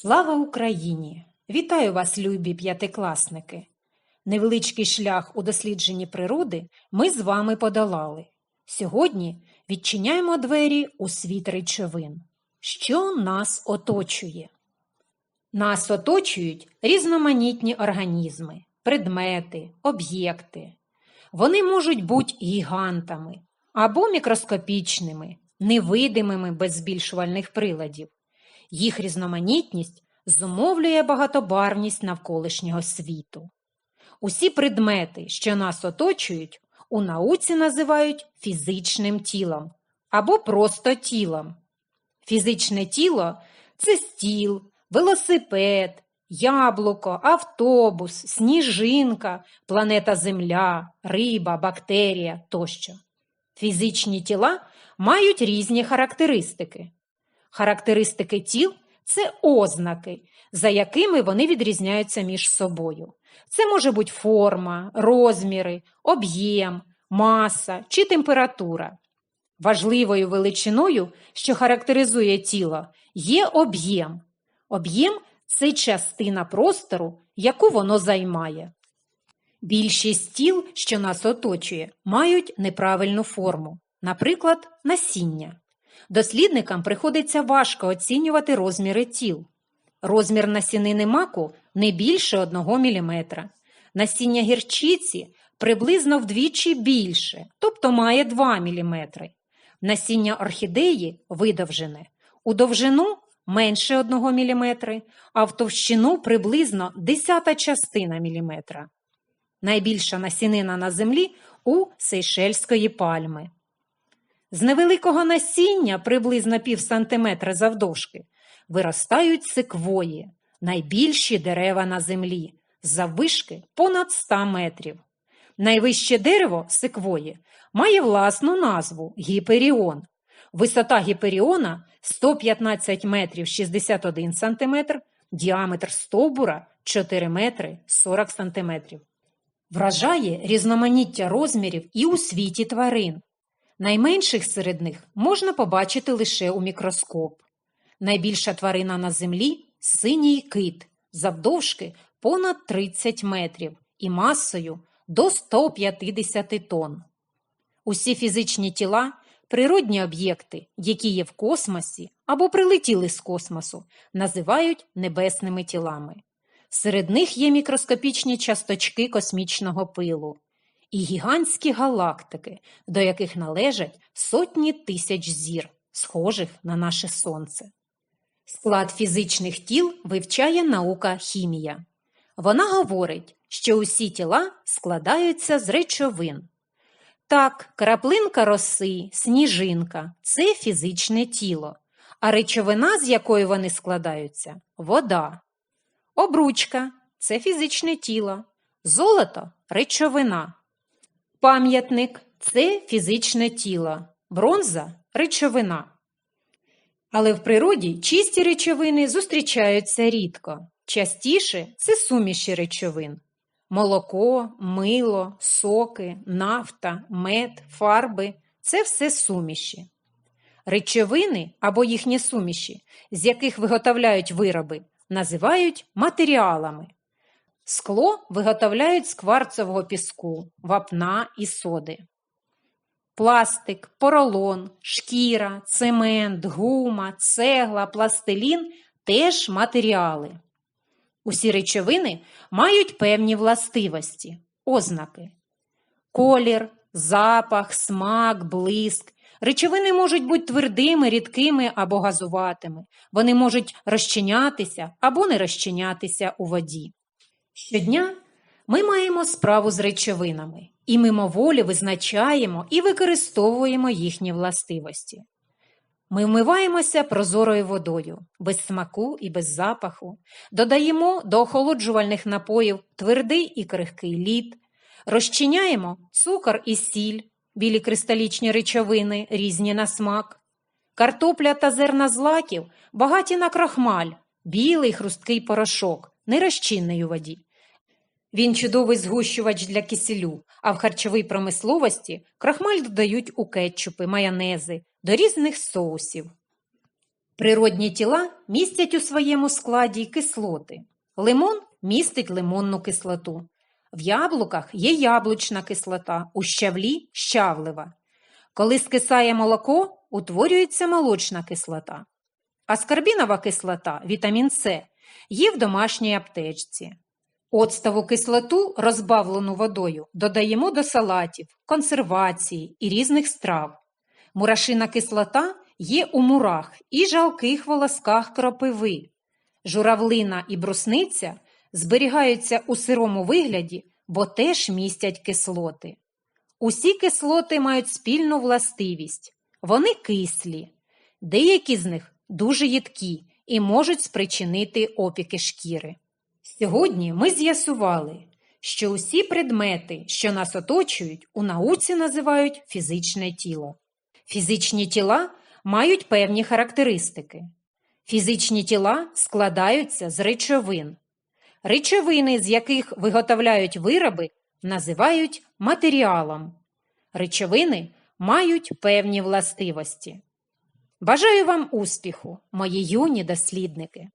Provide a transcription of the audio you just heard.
Слава Україні! Вітаю вас, любі п'ятикласники! Невеличкий шлях у дослідженні природи ми з вами подолали. Сьогодні відчиняємо двері у світ речовин. Що нас оточує? Нас оточують різноманітні організми, предмети, об'єкти. Вони можуть бути гігантами або мікроскопічними, невидимими без збільшувальних приладів. Їх різноманітність зумовлює багатобарвність навколишнього світу. Усі предмети, що нас оточують, у науці називають фізичним тілом або просто тілом. Фізичне тіло це стіл, велосипед, яблуко, автобус, сніжинка, планета Земля, риба, бактерія тощо. Фізичні тіла мають різні характеристики. Характеристики тіл це ознаки, за якими вони відрізняються між собою. Це може бути форма, розміри, об'єм, маса чи температура. Важливою величиною, що характеризує тіло, є об'єм. Об'єм це частина простору, яку воно займає. Більшість тіл, що нас оточує, мають неправильну форму, наприклад, насіння. Дослідникам приходиться важко оцінювати розміри тіл. Розмір насінини маку не більше 1 мм. Насіння гірчиці приблизно вдвічі більше, тобто має 2 мм. Насіння орхідеї видовжене. У довжину менше 1 мм, а в товщину приблизно десята частина міліметра. Найбільша насінина на землі у сейшельської пальми. З невеликого насіння, приблизно пів сантиметра завдовжки, виростають секвої, найбільші дерева на землі, заввишки понад 100 метрів. Найвище дерево секвої має власну назву гіперіон. Висота гіперіона 115 метрів 61 сантиметр, діаметр стовбура 4 метри 40 сантиметрів. Вражає різноманіття розмірів і у світі тварин. Найменших серед них можна побачити лише у мікроскоп. Найбільша тварина на землі синій кит, завдовжки понад 30 метрів і масою до 150 тонн. Усі фізичні тіла природні об'єкти, які є в космосі або прилетіли з космосу, називають небесними тілами. Серед них є мікроскопічні часточки космічного пилу і гігантські галактики, до яких належать сотні тисяч зір, схожих на наше Сонце. Склад фізичних тіл вивчає наука хімія. Вона говорить, що усі тіла складаються з речовин. Так, краплинка роси, сніжинка це фізичне тіло, а речовина, з якої вони складаються вода. Обручка це фізичне тіло, золото речовина. Пам'ятник це фізичне тіло, бронза речовина. Але в природі чисті речовини зустрічаються рідко. Частіше це суміші речовин. Молоко, мило, соки, нафта, мед, фарби це все суміші. Речовини або їхні суміші, з яких виготовляють вироби, називають матеріалами. Скло виготовляють з кварцового піску, вапна і соди. Пластик, поролон, шкіра, цемент, гума, цегла, пластилін теж матеріали. Усі речовини мають певні властивості, ознаки. Колір, запах, смак, блиск. Речовини можуть бути твердими, рідкими або газуватими. Вони можуть розчинятися або не розчинятися у воді. Щодня ми маємо справу з речовинами і мимоволі визначаємо і використовуємо їхні властивості. Ми вмиваємося прозорою водою, без смаку і без запаху, додаємо до охолоджувальних напоїв твердий і крихкий лід, розчиняємо цукор і сіль, білі кристалічні речовини, різні на смак, картопля та зерна злаків багаті на крахмаль, білий хрусткий порошок, нерозчинний у воді. Він чудовий згущувач для киселю, а в харчовій промисловості крахмаль додають у кетчупи, майонези, до різних соусів. Природні тіла містять у своєму складі кислоти. Лимон містить лимонну кислоту. В яблуках є яблучна кислота, у щавлі – щавлева. Коли скисає молоко, утворюється молочна кислота. Аскорбінова кислота, вітамін С, є в домашній аптечці. Оцтову кислоту, розбавлену водою, додаємо до салатів, консервації і різних страв. Мурашина кислота є у мурах і жалких волосках кропиви. Журавлина і брусниця зберігаються у сирому вигляді, бо теж містять кислоти. Усі кислоти мають спільну властивість. Вони кислі. Деякі з них дуже їдкі і можуть спричинити опіки шкіри. Сьогодні ми з'ясували, що усі предмети, що нас оточують, у науці називають фізичне тіло. Фізичні тіла мають певні характеристики. Фізичні тіла складаються з речовин. Речовини, з яких виготовляють вироби, називають матеріалом. Речовини мають певні властивості. Бажаю вам успіху, мої юні дослідники!